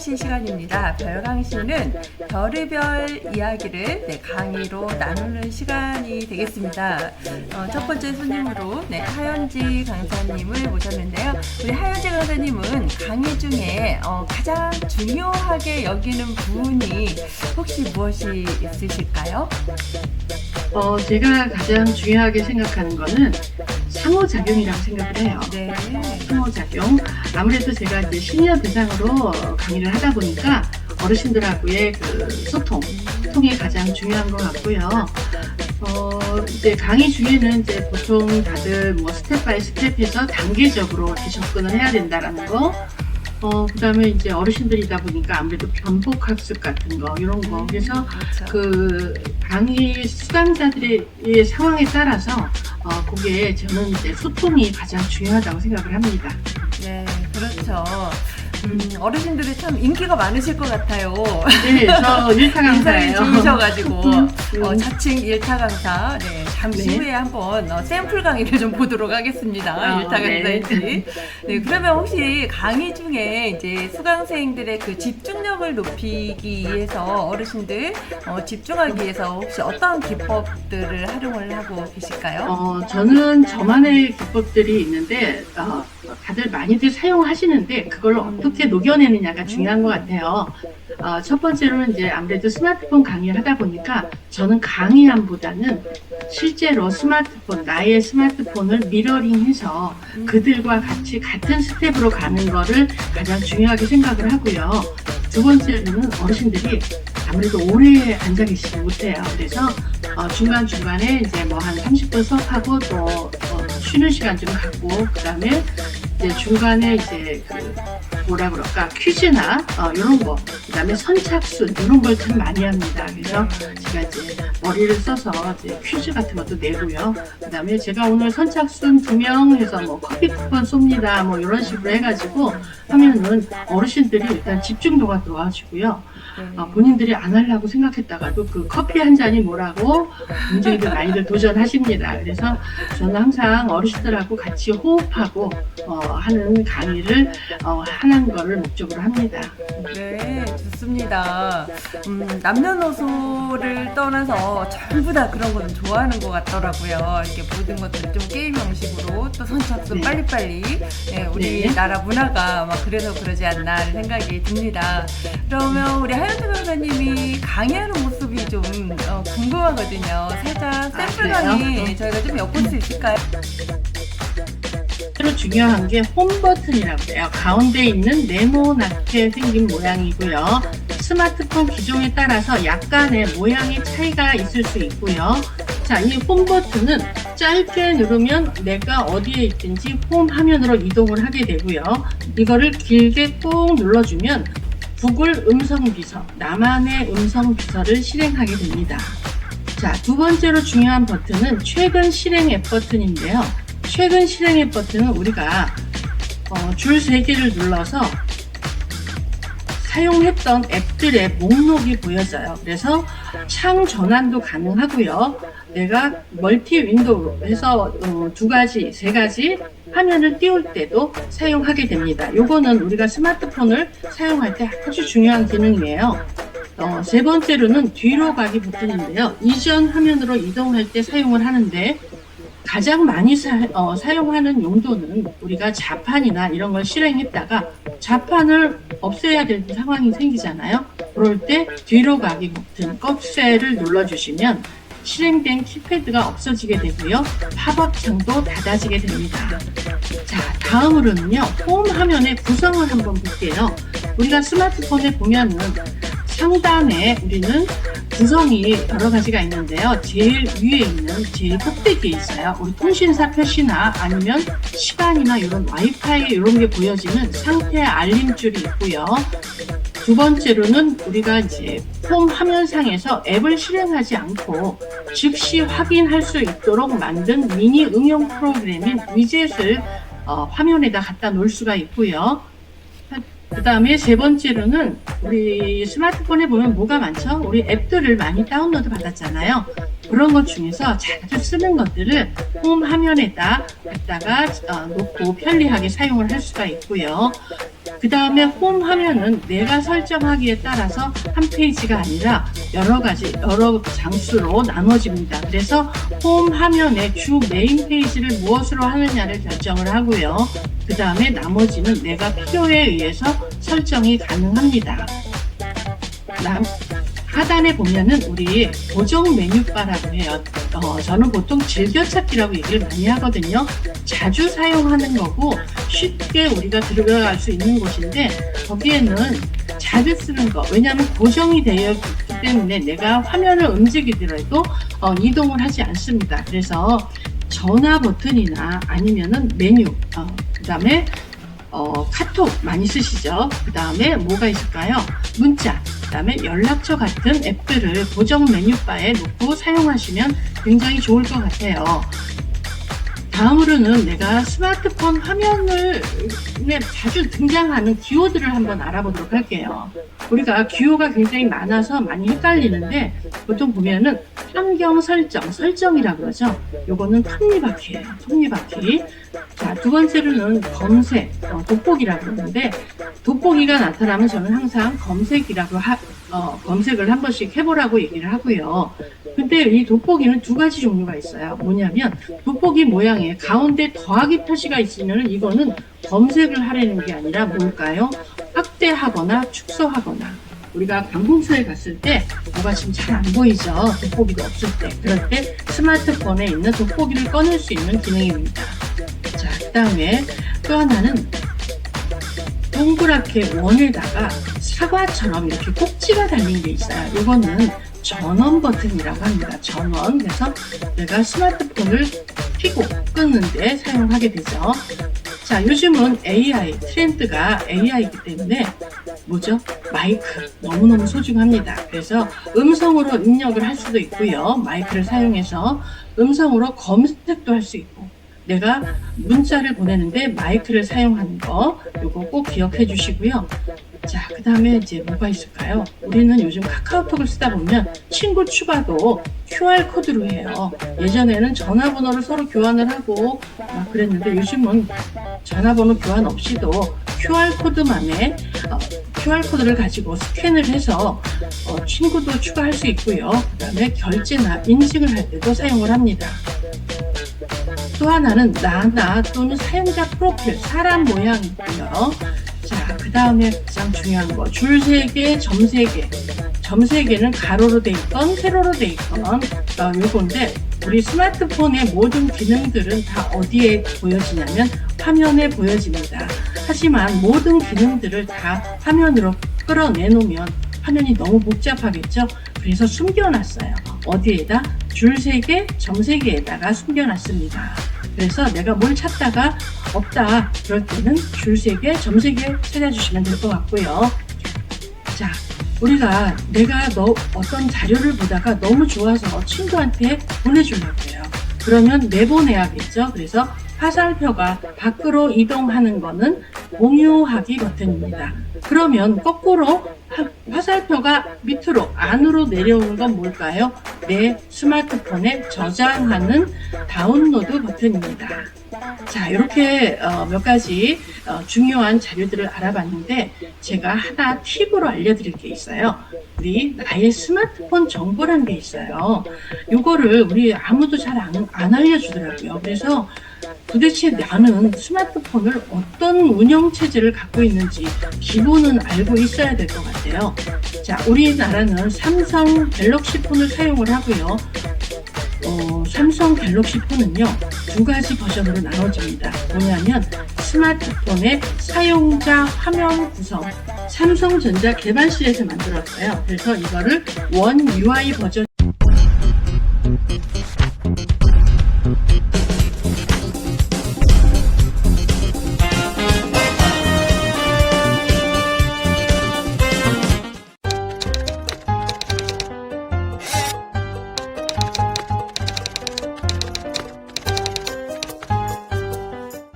별강시 시간입니다. 별강시는 별의별 이야기를 네, 강의로 나누는 시간이 되겠습니다. 어, 첫 번째 손님으로 네, 하연지 강사님을 모셨는데요. 우리 하연지 강사님은 강의 중에 어, 가장 중요하게 여기는 부분이 혹시 무엇이 있으실까요? 어, 제가 가장 중요하게 생각하는 거는 상호작용이라고 생각을 해요. 네. 상호작용. 아무래도 제가 이제 시니어 대상으로 강의를 하다 보니까 어르신들하고의 그 소통, 소통이 가장 중요한 것 같고요. 어, 이제 강의 중에는 이제 보통 다들 뭐 스텝 바이 스텝해서 단계적으로 이렇게 접근을 해야 된다라는 거. 어, 그 다음에 이제 어르신들이다 보니까 아무래도 변복학습 같은 거, 이런 거. 그래서 그렇죠. 그 강의 수강자들의 이 상황에 따라서 어, 그게 저는 이제 소통이 가장 중요하다고 생각을 합니다. 네, 그렇죠. 음, 어르신들이 참 인기가 많으실 것 같아요. 네, 저 일타 인상이 강사예요. 좋으셔가지고 음. 어, 자칭 일타 강사. 네, 잠시 네. 후에 한번 어, 샘플 강의를 좀 보도록 하겠습니다. 아, 일타 네. 강사인지. 네, 그러면 혹시 강의 중에 이제 수강생들의 그 집중력을 높이기 위해서 어르신들 어, 집중하기 위해서 혹시 어떤 기법들을 활용을 하고 계실까요? 어, 저는 저만의 기법들이 있는데 어, 다들 많이들 사용하시는데 그걸 어떻게 녹여내느냐가 중요한 것 같아요. 어, 첫 번째로는 이제 아무래도 스마트폰 강의를 하다 보니까 저는 강의함보다는 실제로 스마트폰 나의 스마트폰을 미러링해서 음. 그들과 같이 같은 스텝으로 가는 거를 가장 중요하게 생각을 하고요. 두 번째로는 어르신들이 아무래도 오래 앉아 계시지 못해요. 그래서 어, 중간중간에 이제 뭐 한 30분 수업하고 또 어, 쉬는 시간 좀 갖고 그다음에 이제 중간에 이제 그 뭐라 그럴까 퀴즈나 어, 이런 거 그다음에 선착순 이런 걸 참 많이 합니다. 그래서 제가 이제 머리를 써서 이제 퀴즈 같은 것도 내고요. 그 다음에 제가 오늘 선착순 두 명 해서 뭐 커피 쿠폰 쏩니다. 뭐 이런 식으로 해가지고 하면은 어르신들이 일단 집중도가 좋아지고요. 네. 어, 본인들이 안 하려고 생각했다가도 그 커피 한 잔이 뭐라고 굉장히들 많이들 도전하십니다. 그래서 저는 항상 어르신들하고 같이 호흡하고 어, 하는 강의를 어, 하는 거를 목적으로 합니다. 네, 좋습니다. 음, 남녀노소 를 떠나서 전부 다 그런 거는 좋아하는 것 같더라고요. 이렇게 모든 것들 좀 게임 형식으로 또 선착순 네. 빨리빨리. 네, 우리 네. 나라 문화가 아마 그래서 그러지 않나 하는 생각이 듭니다. 그러면 우리 하현태 강사님이 강의하는 모습이 좀 어, 궁금하거든요. 살짝 샘플 아, 그래요? 강의 저희가 좀 엿볼 수 있을까요? 실제로 중요한 게 홈 버튼이라고 해요. 가운데 있는 네모나게 생긴 모양이고요. 스마트폰 기종에 따라서 약간의 모양의 차이가 있을 수 있고요. 자, 이 홈 버튼은 짧게 누르면 내가 어디에 있든지 홈 화면으로 이동을 하게 되고요. 이거를 길게 꾹 눌러주면 구글 음성 비서, 나만의 음성 비서를 실행하게 됩니다. 자, 두 번째로 중요한 버튼은 최근 실행 앱 버튼인데요. 최근 실행 앱 버튼은 우리가 어, 줄세 개를 눌러서 사용했던 앱들의 목록이 보여져요. 그래서 창 전환도 가능하고요. 내가 멀티 윈도우로 해서 어, 두 가지, 세 가지 화면을 띄울 때도 사용하게 됩니다. 요거는 우리가 스마트폰을 사용할 때 아주 중요한 기능이에요. 어, 세 번째로는 뒤로 가기 버튼인데요. 이전 화면으로 이동할 때 사용을 하는데 가장 많이 사, 어, 사용하는 용도는 우리가 자판이나 이런 걸 실행했다가 자판을 없애야 되는 상황이 생기잖아요. 그럴 때 뒤로 가기 버튼 껍새를 눌러주시면 실행된 키패드가 없어지게 되고요. 팝업 창도 닫아지게 됩니다. 자, 다음으로는요. 홈 화면의 구성을 한번 볼게요. 우리가 스마트폰에 보면은 상단에 우리는 구성이 여러 가지가 있는데요. 제일 위에 있는 제일 꼭대기에 있어요. 우리 통신사 표시나 아니면 시간이나 이런 와이파이 이런 게 보여지는 상태 알림줄이 있고요. 두 번째로는 우리가 이제 홈 화면상에서 앱을 실행하지 않고 즉시 확인할 수 있도록 만든 미니 응용 프로그램인 위젯을 어, 화면에다 갖다 놓을 수가 있고요. 그 다음에 세 번째로는 우리 스마트폰에 보면 뭐가 많죠? 우리 앱들을 많이 다운로드 받았잖아요. 그런 것 중에서 자주 쓰는 것들을 홈 화면에다 갖다가 어, 놓고 편리하게 사용을 할 수가 있고요. 그 다음에 홈 화면은 내가 설정하기에 따라서 한 페이지가 아니라 여러 가지, 여러 장수로 나눠집니다. 그래서 홈 화면의 주 메인 페이지를 무엇으로 하느냐를 결정을 하고요. 그 다음에 나머지는 내가 필요에 의해서 설정이 가능합니다. 남- 하단에 보면은 우리 고정 메뉴바라고 해요. 어, 저는 보통 즐겨찾기라고 얘기를 많이 하거든요. 자주 사용하는 거고 쉽게 우리가 들어갈 수 있는 곳인데 거기에는 자주 쓰는 거 왜냐하면 고정이 되어 있기 때문에 내가 화면을 움직이더라도 어, 이동을 하지 않습니다. 그래서 전화 버튼이나 아니면은 메뉴 어, 그 다음에 어, 카톡 많이 쓰시죠. 그 다음에 뭐가 있을까요? 문자, 그 다음에 연락처 같은 앱들을 고정 메뉴바에 놓고 사용하시면 굉장히 좋을 것 같아요. 다음으로는 내가 스마트폰 화면을 에 자주 등장하는 기호들을 한번 알아보도록 할게요. 우리가 기호가 굉장히 많아서 많이 헷갈리는데 보통 보면은 환경 설정, 설정이라 그러죠. 요거는 톱니바퀴예요. 톱니바퀴. 자, 두 번째로는 검색, 어, 돋보기라고 그러는데 돋보기가 나타나면 저는 항상 검색이라고 하, 어, 검색을 한 번씩 해보라고 얘기를 하고요. 근데 이 돋보기는 두 가지 종류가 있어요. 뭐냐면 돋보기 모양에 가운데 더하기 표시가 있으면 이거는 검색을 하려는 게 아니라 뭘까요? 확대하거나 축소하거나 우리가 관공서에 갔을 때 뭐가 지금 잘 안 보이죠? 돋보기도 없을 때 그럴 때 스마트폰에 있는 돋보기를 꺼낼 수 있는 기능입니다. 자, 그 다음에 또 하나는 동그랗게 원에다가 사과처럼 이렇게 꼭지가 달린 게 있어요. 이거는 전원 버튼이라고 합니다. 전원. 그래서 내가 스마트폰을 켜고 끄는데 사용하게 되죠. 자, 요즘은 AI, 트렌드가 AI이기 때문에 뭐죠? 마이크. 너무너무 소중합니다. 그래서 음성으로 입력을 할 수도 있고요. 마이크를 사용해서 음성으로 검색도 할 수 있고. 내가 문자를 보내는데 마이크를 사용하는 거, 요거 꼭 기억해 주시고요. 자, 그 다음에 이제 뭐가 있을까요? 우리는 요즘 카카오톡을 쓰다 보면 친구 추가도 QR코드로 해요. 예전에는 전화번호를 서로 교환을 하고 막 그랬는데 요즘은 전화번호 교환 없이도 QR코드만에 어, QR코드를 가지고 스캔을 해서 어, 친구도 추가할 수 있고요. 그 다음에 결제나 인증을 할 때도 사용을 합니다. 또 하나는 나나 또는 사용자 프로필, 사람 모양이고요. 자, 그 다음에 가장 중요한 거, 줄세 개, 점세 개. 점세 개는 가로로 돼 있건 세로로 돼 있건 어, 요건데 우리 스마트폰의 모든 기능들은 다 어디에 보여지냐면 화면에 보여집니다. 하지만 모든 기능들을 다 화면으로 끌어내놓으면 화면이 너무 복잡하겠죠? 그래서 숨겨놨어요. 어디에다? 줄세 개, 점세 개에다가 숨겨놨습니다. 그래서 내가 뭘 찾다가 없다. 그럴 때는 줄세 개, 점세개 찾아주시면 될 것 같고요. 자, 우리가 내가 너 어떤 자료를 보다가 너무 좋아서 친구한테 보내주려고 해요. 그러면 내보내야겠죠. 그래서 화살표가 밖으로 이동하는 거는 공유하기 버튼입니다. 그러면 거꾸로 화- 화살표가 밑으로 안으로 내려오는 건 뭘까요? 내 스마트폰에 저장하는 다운로드 버튼입니다. 자, 이렇게 어, 몇 가지 어, 중요한 자료들을 알아봤는데 제가 하나 팁으로 알려드릴 게 있어요. 우리 나의 스마트폰 정보라는 게 있어요. 이거를 우리 아무도 잘안 안 알려주더라고요. 그래서 도대체 나는 스마트폰을 어떤 운영 체제를 갖고 있는지 기본은 알고 있어야 될 것 같아요. 자, 우리나라는 삼성 갤럭시 폰을 사용을 하고요. 어, 삼성 갤럭시 폰은요 두 가지 버전으로 나눠집니다. 뭐냐면 스마트폰의 사용자 화면 구성 삼성전자 개발실에서 만들었어요. 그래서 이거를 원 UI 버전